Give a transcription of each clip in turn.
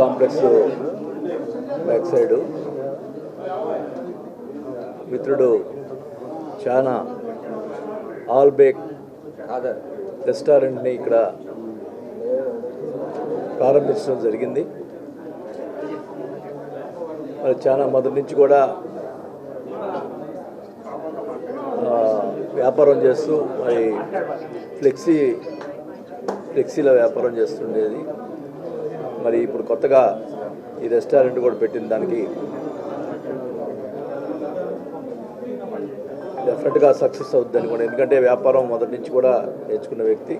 Complex back side. మిత్రుడు చాలా all bake రెస్టారెంట్ని ఇక్కడ ప్రారంభించడం జరిగింది. మరి చాలా మొదటి నుంచి కూడా వ్యాపారం చేస్తూ మరి ఫ్లెక్సీ ఫ్లెక్సీల వ్యాపారం చేస్తుండేది. మరి ఇప్పుడు కొత్తగా ఈ రెస్టారెంట్ కూడా పెట్టిన దానికి. డెఫినెట్గా సక్సెస్ అవుద్ది అనుకోండి ఎందుకంటే వ్యాపారం మొదటి నుంచి కూడా నేర్చుకున్న వ్యక్తి.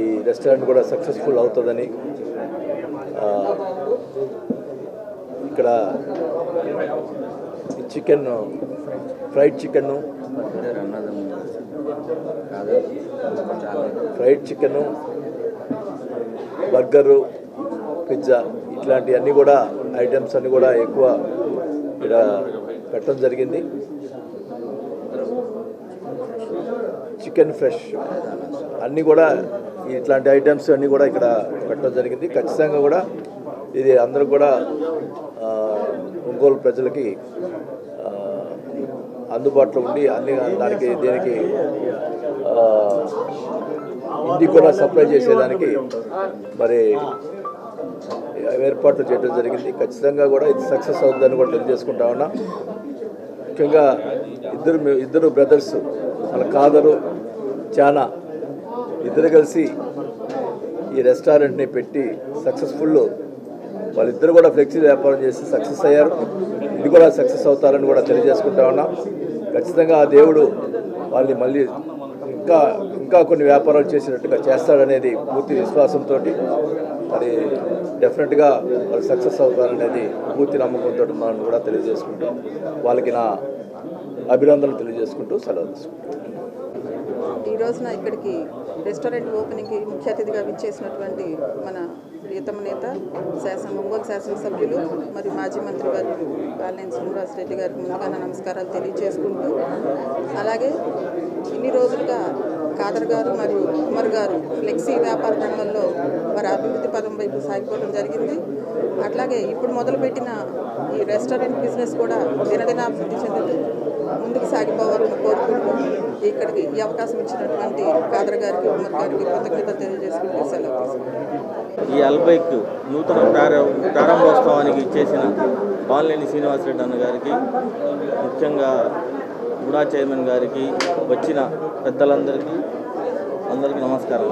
ఈ రెస్టారెంట్ కూడా సక్సెస్ఫుల్ అవుతుందని. ఇక్కడ ఈ chicken fried chicken fried chicken burger pizza ఇట్లాంటివన్నీ కూడా ఐటమ్స్ అన్నీ కూడా ఎక్కువ ఇక్కడ పెట్టడం జరిగింది. చికెన్ ఫ్రెష్ అన్నీ కూడా ఇట్లాంటి ఐటమ్స్ అన్నీ కూడా ఇక్కడ పెట్టడం జరిగింది. ఖచ్చితంగా కూడా ఇది అందరూ కూడా ఒంగోలు ప్రజలకి అందుబాటులో ఉండి అన్ని దానికి దీనికి ఇంటికి కూడా సప్లై చేసేదానికి మరి ఏర్పాట్లు చేయడం జరిగింది. ఖచ్చితంగా కూడా ఇది సక్సెస్ అవుతుందని కూడా తెలియజేసుకుంటా ఉన్నా. ముఖ్యంగా ఇద్దరు ఇద్దరు బ్రదర్స్ మన కాదరు చాలా ఇద్దరు కలిసి ఈ రెస్టారెంట్ని పెట్టి సక్సెస్ఫుల్ వాళ్ళిద్దరు కూడా ఫ్లెక్సీ వ్యాపారం చేసి సక్సెస్ అయ్యారు. ఇది కూడా సక్సెస్ అవుతారని కూడా తెలియజేసుకుంటా ఉన్నాం. ఖచ్చితంగా ఆ దేవుడు వాళ్ళని మళ్ళీ ఇంకా ఇంకా కొన్ని వ్యాపారాలు చేసినట్టుగా చేస్తాడనేది పూర్తి విశ్వాసంతో మరి డెఫినెట్గా వాళ్ళు సక్సెస్ అవుతారనేది పూర్తి నమ్మకంతో మనం కూడా తెలియజేసుకుంటూ వాళ్ళకి నా అభినందనలు తెలియజేసుకుంటూ సెలవు తీసుకుంటాం ఈ రోజున ఇక్కడికి రెస్టారెంట్ ఓపెనింగ్కి ముఖ్య అతిథిగా విచ్చేసినటువంటి మన ప్రియతమ నేత శాసన ఒంగోలు శాసనసభ్యులు మరియు మాజీ మంత్రి గారు కాలనేని శ్రీనివాస్ రెడ్డి గారికి ముందుగా నా నమస్కారాలు తెలియజేసుకుంటూ అలాగే ఇన్ని రోజులుగా ఖాదర్ గారు మరియు ఉమర్ గారు ఫ్లెక్సీ వ్యాపార రంగంలో వారి అభివృద్ధి పదం వైపు సాగిపోవడం జరిగింది. అట్లాగే ఇప్పుడు మొదలుపెట్టిన ఈ రెస్టారెంట్ బిజినెస్ కూడా దినదినాభివృద్ధి చెందుతుంది. ముందుకు సాగిపోవాలని కోరుకుంటూ ఇక్కడికి ఈ అవకాశం ఇచ్చినటువంటి కాదర్ గారికి ఉమర్ గారికి కృతజ్ఞత తెలియజేసుకుంటూ సెలవు తీసుకుంటాను ఈ అల్బైక్ నూతన ప్రార- ప్రారంభోత్సవానికి చేసిన బాలినేని శ్రీనివాసరెడ్డి అన్న గారికి ముఖ్యంగా గుడా చైర్మన్ గారికి వచ్చిన పెద్దలందరికీ అందరికీ నమస్కారం.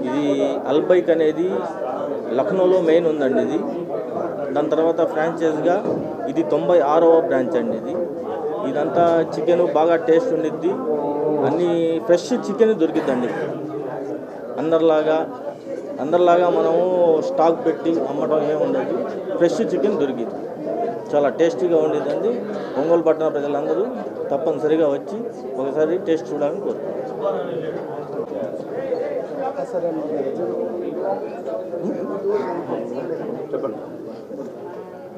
ఇది అల్బైక్ అనేది లక్నోలో మెయిన్ ఉందండి ఇది. దాని తర్వాత ఫ్రాంచైజ్గా ఇది తొంభై ఆరవ బ్రాంచ్ అండి ఇది. ఇదంతా చికెన్ బాగా టేస్ట్ ఉండిద్ది. అన్ని ఫ్రెష్ చికెన్ దొరికిద్దండి. అందరిలాగా అందరిలాగా మనము స్టాక్ పెట్టి అమ్మడం ఏమి ఉండదు. ఫ్రెష్ చికెన్ దొరికింది చాలా టేస్టీగా ఉండేదండి ఒంగోలు పట్టణ ప్రజలందరూ తప్పనిసరిగా వచ్చి ఒకసారి టేస్ట్ చూడాలని కోరుకుంటున్నాను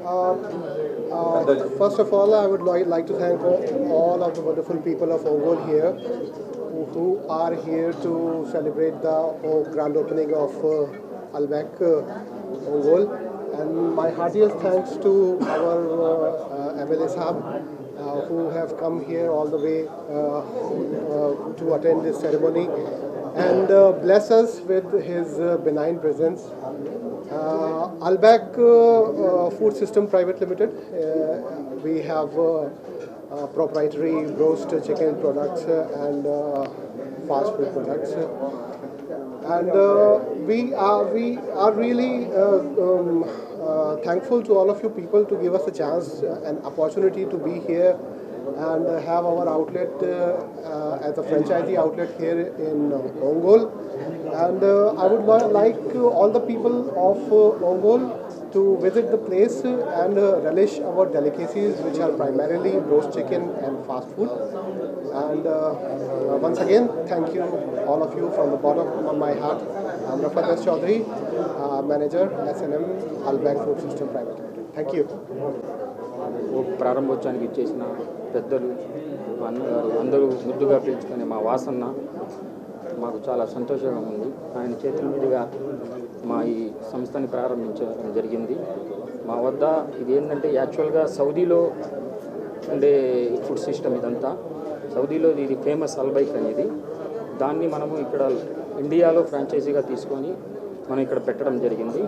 Uh, uh, First of all, I would li- like to thank all of the wonderful people of Ongol here who- are here to celebrate the grand opening of uh, Albak uh, Ongol. And my heartiest thanks to our uh, uh, MLA uh, who have come here all the way uh, to attend this ceremony and uh, bless us with his uh, benign presence. Uh, uh, uh, Food System Private Limited, uh, we have uh, uh, proprietary roast chicken products uh, and uh, fast food products. And uh, we are we are really uh, um, uh, thankful to all of you people to give us a chance uh, and opportunity to be here and have our outlet uh, uh, as a franchisee outlet here in uh, Ongol. And I would like all the people of Ongol to visit the place and relish our delicacies, which are primarily roast chicken and fast food. And once again, thank you, all of you, from the bottom of my heart. I'm Rafat. Chaudhary, uh, manager, SNM Albag Food System Private Limited. Thank you. ప్రారంభోత్సవానికి ఇచ్చేసిన పెద్దలు అన్నగారు అందరూ ముద్దుగా పిలుచుకునే మా వాసన్న మాకు చాలా సంతోషంగా ఉంది. ఆయన చేతుల మీదుగా మా ఈ సంస్థని ప్రారంభించడం జరిగింది. మా వద్ద ఇది ఏంటంటే యాక్చువల్గా సౌదీలో ఉండే ఫుడ్ సిస్టమ్ ఇదంతా. సౌదీలో ఇది ఫేమస్ అల్బైక్ అనేది. దాన్ని మనము ఇక్కడ ఇండియాలో ఫ్రాంచైజీగా తీసుకొని మనం ఇక్కడ పెట్టడం జరిగింది.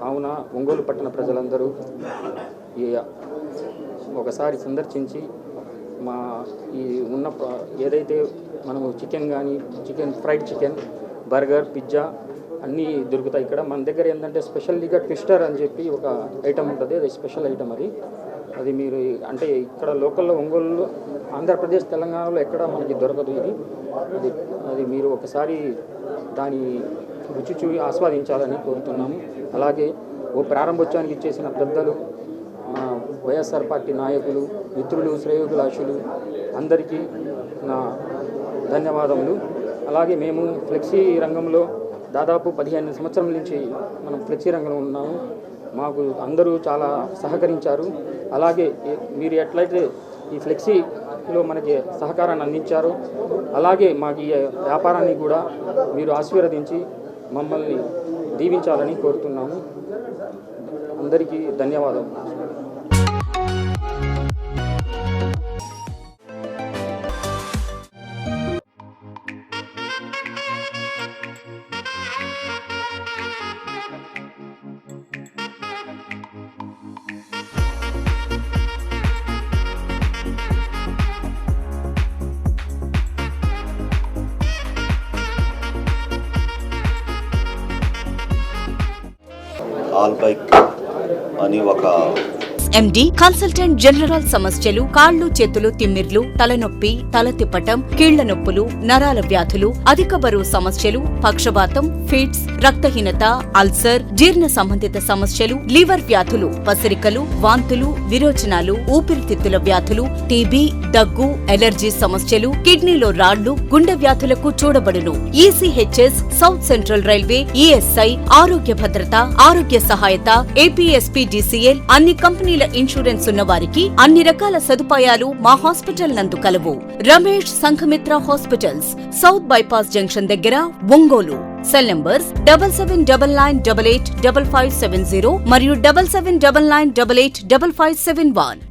కావున ఒంగోలు పట్టణ ప్రజలందరూ ఒకసారి సందర్శించి మా ఈ ఉన్న ఏదైతే మనము చికెన్ కానీ chicken fried chicken burger pizza అన్నీ దొరుకుతాయి ఇక్కడ. మన దగ్గర ఏంటంటే స్పెషల్గా ట్విస్టర్ అని చెప్పి ఒక ఐటమ్ ఉంటుంది. అది స్పెషల్ ఐటమ్ అది. అది మీరు అంటే ఇక్కడ లోకల్లో ఒంగోలు ఆంధ్రప్రదేశ్ తెలంగాణలో ఎక్కడ మనకి దొరకదు ఇది. అది అది మీరు ఒకసారి దాని రుచి చూ ఆస్వాదించాలని కోరుతున్నాము. అలాగే ఓ ప్రారంభోత్సవానికి ఇచ్చేసిన పెద్దలు వైఎస్ఆర్ పార్టీ నాయకులు మిత్రులు శ్రేయోగులాషులు అందరికీ నా ధన్యవాదములు. అలాగే మేము ఫ్లెక్సీ రంగంలో దాదాపు పదిహేను సంవత్సరం నుంచి మనం ఫ్లెక్సీ రంగంలో ఉన్నాము. మాకు అందరూ చాలా సహకరించారు. అలాగే మీరు ఎట్లయితే ఈ ఫ్లెక్సీలో మనకి సహకారాన్ని అందించారో అలాగే మాకు ఈ వ్యాపారాన్ని కూడా మీరు ఆశీర్వదించి మమ్మల్ని దీవించాలని కోరుతున్నాము. అందరికీ ధన్యవాదాలు ఆల్ బైక్ అని ఒక ఎండి కన్సల్టెంట్ జనరల్ సమస్యలు కాళ్ళు చేతులు తిమ్మిర్లు తలనొప్పి తల తిప్పటం కీళ్ళ నొప్పులు నరాల వ్యాధులు అధిక బరువు సమస్యలు పక్షపాతం ఫిట్స్ రక్తహీనత అల్సర్ జీర్ణ సంబంధిత సమస్యలు లివర్ వ్యాధులు పసిరికలు వాంతులు విరోచనాలు ఊపిరితిత్తుల వ్యాధులు టీబీ దగ్గు ఎలర్జీ సమస్యలు కిడ్నీలో రాళ్ళు గుండె వ్యాధులకు చూడబడును. ECHS south central railway ESI ఆరోగ్య భద్రత ఆరోగ్య సహాయత ఏపీఎస్పీడీసీఎల్ అన్ని కంపెనీల ఇన్సూరెన్స్ ఉన్న వారికి అన్ని రకాల సదుపాయాలు మా హాస్పిటల్ నందు కలవు. Ramesh Sanghamitra hospitals south bypass junction దగ్గర Ongole. Cell numbers double seven double nine double eight double five seven zero మరియు double seven double nine double eight double five seven one.